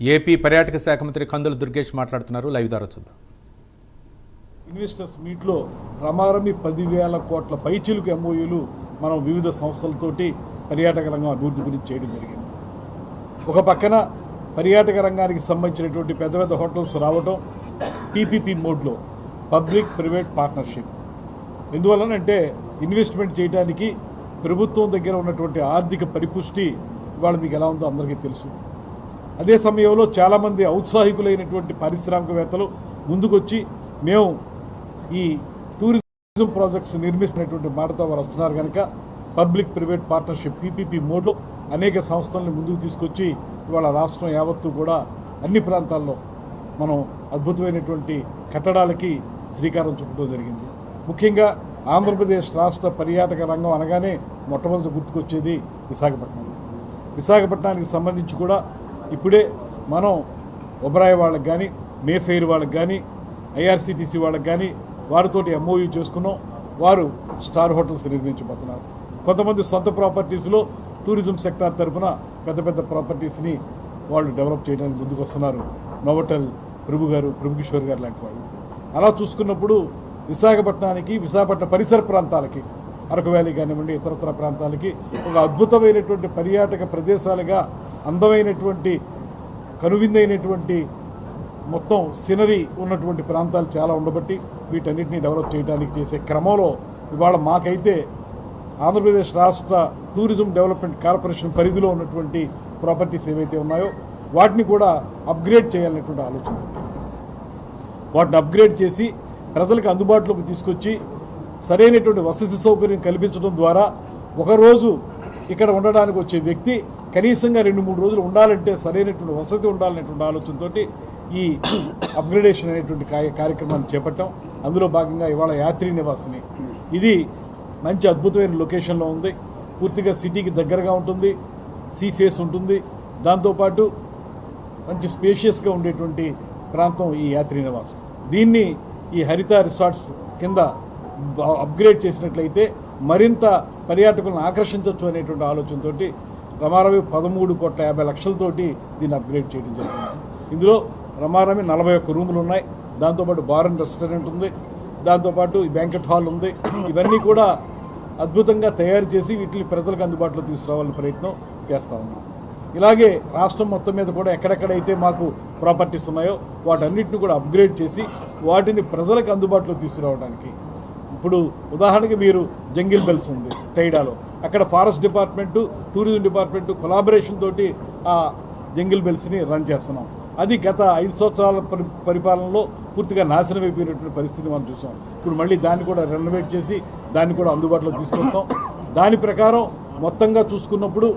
AP పర్యాటక శాఖ మంత్రి కందుల దుర్గేష్ మాట్లాడుతున్నారు. లైవ్ ద్వారా చూద్దాం. ఇన్వెస్టర్స్ మీట్లో రమారమి పదివేల కోట్ల పైచీలకు ఎంఓయూలు మనం వివిధ సంస్థలతోటి పర్యాటక రంగం అభివృద్ధి గురించి చేయడం జరిగింది. ఒక పక్కన పర్యాటక రంగానికి సంబంధించినటువంటి పెద్ద పెద్ద హోటల్స్ రావటం పీపీపీ మోడ్లో పబ్లిక్ ప్రైవేట్ పార్ట్నర్షిప్. ఎందువలనంటే ఇన్వెస్ట్మెంట్ చేయడానికి ప్రభుత్వం దగ్గర ఉన్నటువంటి ఆర్థిక పరిపుష్టి ఇవాళ మీకు ఎలా ఉందో అందరికీ తెలుసు. అదే సమయంలో చాలామంది ఔత్సాహికులైనటువంటి పారిశ్రామికవేత్తలు ముందుకొచ్చి మేము ఈ టూరిజం ప్రాజెక్ట్స్ నిర్మిస్తున్నటువంటి మాటతో వారు వస్తున్నారు కనుక పబ్లిక్ ప్రైవేట్ పార్ట్నర్షిప్ పీపీపీ మోడ్లో అనేక సంస్థలను ముందుకు తీసుకొచ్చి ఇవాళ రాష్ట్రం యావత్తు కూడా అన్ని ప్రాంతాల్లో మనం అద్భుతమైనటువంటి కట్టడాలకి శ్రీకారం చుట్టడం జరిగింది. ముఖ్యంగా ఆంధ్రప్రదేశ్ రాష్ట్ర పర్యాటక రంగం అనగానే మొట్టమొదటి గుర్తుకొచ్చేది విశాఖపట్నం. విశాఖపట్నానికి సంబంధించి కూడా ఇప్పుడే మనం ఒబరాయ్ వాళ్ళకి కానీ మేఫెయిర్ వాళ్ళకి కానీ ఐఆర్సిటీసీ వాళ్ళకి కానీ వారితోటి ఎంఓయూ చేసుకున్నాం. వారు స్టార్ హోటల్స్ నిర్మించబోతున్నారు. కొంతమంది సొంత ప్రాపర్టీస్లో టూరిజం సెక్టార్ తరఫున పెద్ద పెద్ద ప్రాపర్టీస్ని వాళ్ళు డెవలప్ చేయడానికి ముందుకు వస్తున్నారు నోవటల్ ప్రభు గారు ప్రభుకిషోర్ గారు లాంటి వాళ్ళు. అలా చూసుకున్నప్పుడు విశాఖపట్నానికి విశాఖపట్నం పరిసర ప్రాంతాలకి అరకు వ్యాలీ కానివ్వండి ఇతరత్ర ప్రాంతాలకి ఒక అద్భుతమైనటువంటి పర్యాటక ప్రదేశాలుగా అందమైనటువంటి కనువిందైనటువంటి మొత్తం సినరీ ఉన్నటువంటి ప్రాంతాలు చాలా ఉండబట్టి వీటన్నిటిని డెవలప్ చేయడానికి చేసే క్రమంలో ఇవాళ మాకైతే ఆంధ్రప్రదేశ్ రాష్ట్ర టూరిజం డెవలప్మెంట్ కార్పొరేషన్ పరిధిలో ఉన్నటువంటి ప్రాపర్టీస్ ఏవైతే ఉన్నాయో వాటిని కూడా అప్గ్రేడ్ చేయాలనేటువంటి ఆలోచన. వాటిని అప్గ్రేడ్ చేసి ప్రజలకు అందుబాటులోకి తీసుకొచ్చి సరైనటువంటి వసతి సౌకర్యం కల్పించడం ద్వారా ఒకరోజు ఇక్కడ ఉండడానికి వచ్చే వ్యక్తి కనీసంగా రెండు మూడు రోజులు ఉండాలంటే సరైనటువంటి వసతి ఉండాలనేటువంటి ఆలోచనతో ఈ అప్గ్రేడేషన్ అనేటువంటి కార్యక్రమాన్ని చేపట్టాం. అందులో భాగంగా ఇవాళ యాత్రి నివాసిని. ఇది మంచి అద్భుతమైన లొకేషన్లో ఉంది. పూర్తిగా సిటీకి దగ్గరగా ఉంటుంది. సీ ఫేస్ ఉంటుంది. దాంతోపాటు మంచి స్పేషియస్గా ఉండేటువంటి ప్రాంతం ఈ యాత్రి నివాస్. దీన్ని ఈ హరిత రిసార్ట్స్ కింద అప్గ్రేడ్ చేసినట్లయితే మరింత పర్యాటకులను ఆకర్షించవచ్చు అనేటువంటి ఆలోచనతో రమారవి పదమూడు కోట్ల యాభై లక్షలతోటి దీన్ని అప్గ్రేడ్ చేయడం జరిగింది ఇందులో రమారవి నలభై ఒక్క రూములు ఉన్నాయి. దాంతోపాటు బార్ అండ్ రెస్టారెంట్ ఉంది. దాంతోపాటు బ్యాంకెట్ హాల్ ఉంది. ఇవన్నీ కూడా అద్భుతంగా తయారు చేసి వీటిని ప్రజలకు అందుబాటులో తీసుకురావాలని ప్రయత్నం చేస్తూ ఉన్నాం. ఇలాగే రాష్ట్రం మొత్తం మీద కూడా ఎక్కడెక్కడైతే మాకు ప్రాపర్టీస్ ఉన్నాయో వాటన్నిటిని కూడా అప్గ్రేడ్ చేసి వాటిని ప్రజలకు అందుబాటులో తీసుకురావడానికి ఇప్పుడు ఉదాహరణకి మీరు జంగిల్ బెల్స్ ఉంది టైడాలో. అక్కడ forest department tourism department collaboration తోటి ఆ జంగిల్ బెల్స్ని రన్ చేస్తున్నాం. అది గత ఐదు సంవత్సరాల పరి పరిపాలనలో పూర్తిగా నాశనం అయిపోయినటువంటి పరిస్థితి మనం చూసాం. ఇప్పుడు మళ్ళీ దాన్ని కూడా రెనోవేట్ చేసి దాన్ని కూడా అందుబాటులో తీసుకొస్తాం. దాని ప్రకారం మొత్తంగా చూసుకున్నప్పుడు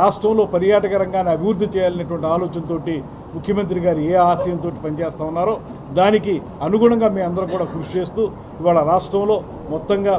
రాష్ట్రంలో పర్యాటక రంగాన్ని అభివృద్ధి చేయాలనేటువంటి ఆలోచనతోటి ముఖ్యమంత్రి గారు ఏ ఆశయంతో పనిచేస్తూ ఉన్నారో దానికి అనుగుణంగా మీ అందరం కూడా కృషి చేస్తూ ఇవాళ రాష్ట్రంలో మొత్తంగా